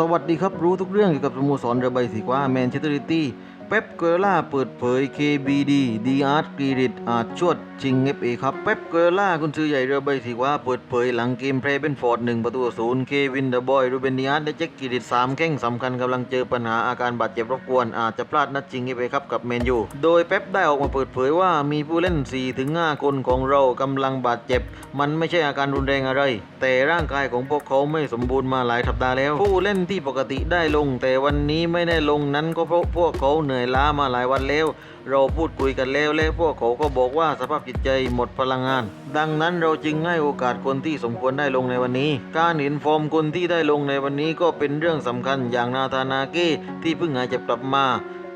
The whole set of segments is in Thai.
สวัสดีครับ รู้ทุกเรื่องเกี่ยวกับสโมสรเรือใบสีกว่าแมนเชสเตอร์ซิตี้ เป๊ปเกอร่าเปิดเผย KBD ดีอาร์ตกรีริตอาจชวดชิง FA ครับเป๊ปเกอร่าคุณซื้อใหญ่เรือใบสีฟ้าเปิดเผยหลังเกมแพ้เป็นฟอร์ดหนึ่งประตูศูนย์เควินเดอะบอยรูเบนดีอาร์ตและแจ็คกรีริตสามแข้งสำคัญกำลังเจอปัญหาอาการบาดเจ็บรบกวนอาจจะพลาดนัดชิง FA ครับกับแมนยูโดยเป๊ปได้ออกมาเปิดเผยว่ามีผู้เล่น 4-5 คนของเรากำลังบาดเจ็บ มันไม่ใช่อาการรุนแรงอะไร แต่ร่างกายของพวกเขาไม่สมบูรณ์มาหลายสัปดาห์แล้ว ผู้เล่นที่ปกติได้ลง แต่วันนี้ไม่ได้ลงนั้นก็เพราะพวกเขาเหนื่อยล้ามาหลายวันแล้ว เราพูดคุยกันแล้วและพวกเขาก็บอกว่าสภาพจิตใจหมดพลังงาน ดังนั้นเราจึงให้โอกาสคนที่สมควรได้ลงในวันนี้ การเห็นฟอร์มคนที่ได้ลงในวันนี้ก็เป็นเรื่องสำคัญอย่างนาธานาเก้ที่เพิ่งหายเจ็บกลับมา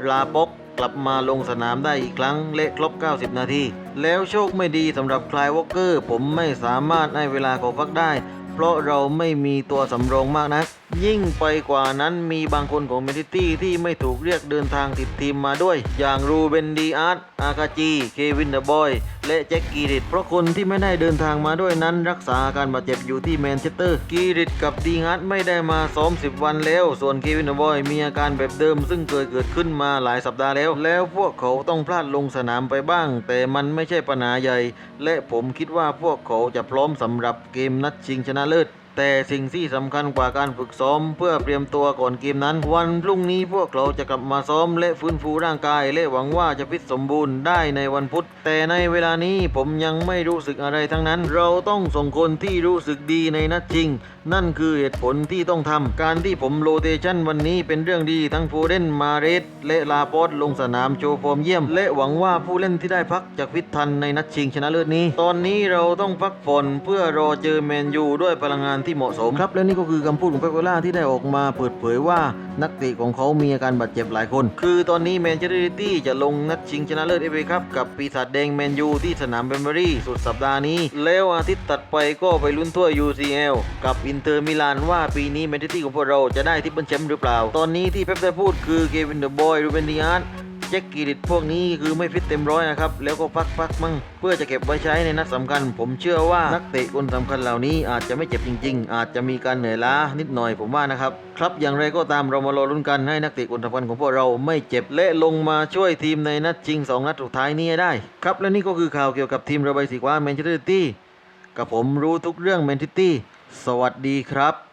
ลาปอกกลับมาลงสนามได้อีกครั้งและครบ 90 นาที แล้วโชคไม่ดีสำหรับคลายวอลเกอร์ ผมไม่สามารถให้เวลาเขาพักได้ เพราะเราไม่มีตัวสำรองมากนัก ยิ่งไปกว่านั้นมีบางคนของเมนิตี้ที่ไม่ถูกเรียกเดินทางติดทีมมาด้วย อย่างรูเบนดีอาร์ตอากาจี เควินเดอะบอย และแจ็คกีริตเพราะคนที่ไม่ได้เดินทางมาด้วยนั้น รักษาอาการบาดเจ็บอยู่ที่แมนเชสเตอร์ กีริตกับดีอาร์ตไม่ได้มาซ้อม 10 วันแล้ว ส่วนเควินเดอะบอยมีอาการแบบเดิม ซึ่งเคยเกิดขึ้นมาหลายสัปดาห์แล้ว แล้วพวกเขาต้องพลาดลงสนามไปบ้าง แต่มันไม่ใช่ปัญหาใหญ่ และผมคิดว่าพวกเขาจะพร้อมสำหรับเกมนัดชิงชนะเลิศ แต่สิ่งที่สำคัญกว่าการฝึกซ้อมเพื่อเตรียมตัวก่อนเกมนั้น วันพรุ่งนี้พวกเราจะกลับมาซ้อมและฟื้นฟูร่างกาย และหวังว่าจะฟิตสมบูรณ์ได้ในวันพุธ แต่ในเวลานี้ผมยังไม่รู้สึกอะไรทั้งนั้น เราต้องส่งคนที่รู้สึกดีในนัดชิง นั่นคือเหตุผลที่ต้องทำการที่ผมโรเตชันวันนี้เป็นเรื่องดีทั้งผู้เล่นมาเรสและลาโปสลงสนามโชว์ฟอร์มเยี่ยม และหวังว่าผู้เล่นที่ได้พักจะฟิตทันในนัดชิงชนะเลิศนี้ ตอนนี้เราต้องพักผ่อนเพื่อรอเจอแมนยูด้วยพลังงานที่เหมาะสมครับ และนี่ก็คือคำพูดของเปปเปล่าที่ได้ออกมาเปิดเผยว่านักเตะของเขามีอาการบาดเจ็บหลายคน คือตอนนี้แมนเชสเตอร์ซิตี้จะลงนัดชิงชนะเลิศเอฟเอครับกับปีศาจแดงแมนยูที่สนามเบมเบอรี่สุดสัปดาห์นี้ แล้วอาทิตย์ตัดไปก็ไปลุ้นถ้วย UCL กับอินเตอร์มิลานว่าปีนี้แมนเชสเตอร์ของพวกเราจะได้ที่เป็นแชมป์หรือเปล่า ตอนนี้ที่เป๊ปได้พูดคือเกวินเดอะบอยรูเบนดิอาร์ แจ็คกิริตพวกนี้คือไม่ฟิตเต็มร้อยนะครับ แล้วก็พักพักมั่งเพื่อจะเก็บไว้ใช้ในนัดสำคัญ ผมเชื่อว่านักเตะคนสำคัญเหล่านี้อาจจะไม่เจ็บจริง ๆ อาจจะมีการเหนื่อยล้านิดหน่อยผมว่านะครับครับอย่างไรก็ตามเรามารอลุ้นกันให้นักเตะคนสำคัญของพวกเราไม่เจ็บและลงมาช่วยทีมในนัดชิงสองนัดสุดท้ายนี้ได้ ครับและนี่ก็คือข่าวเกี่ยวกับทีมเระบายสีฟ้าแมนเชสเตอร์ซิตี้กับผมรู้ทุกเรื่องแมนซิตี้สวัสดีครับ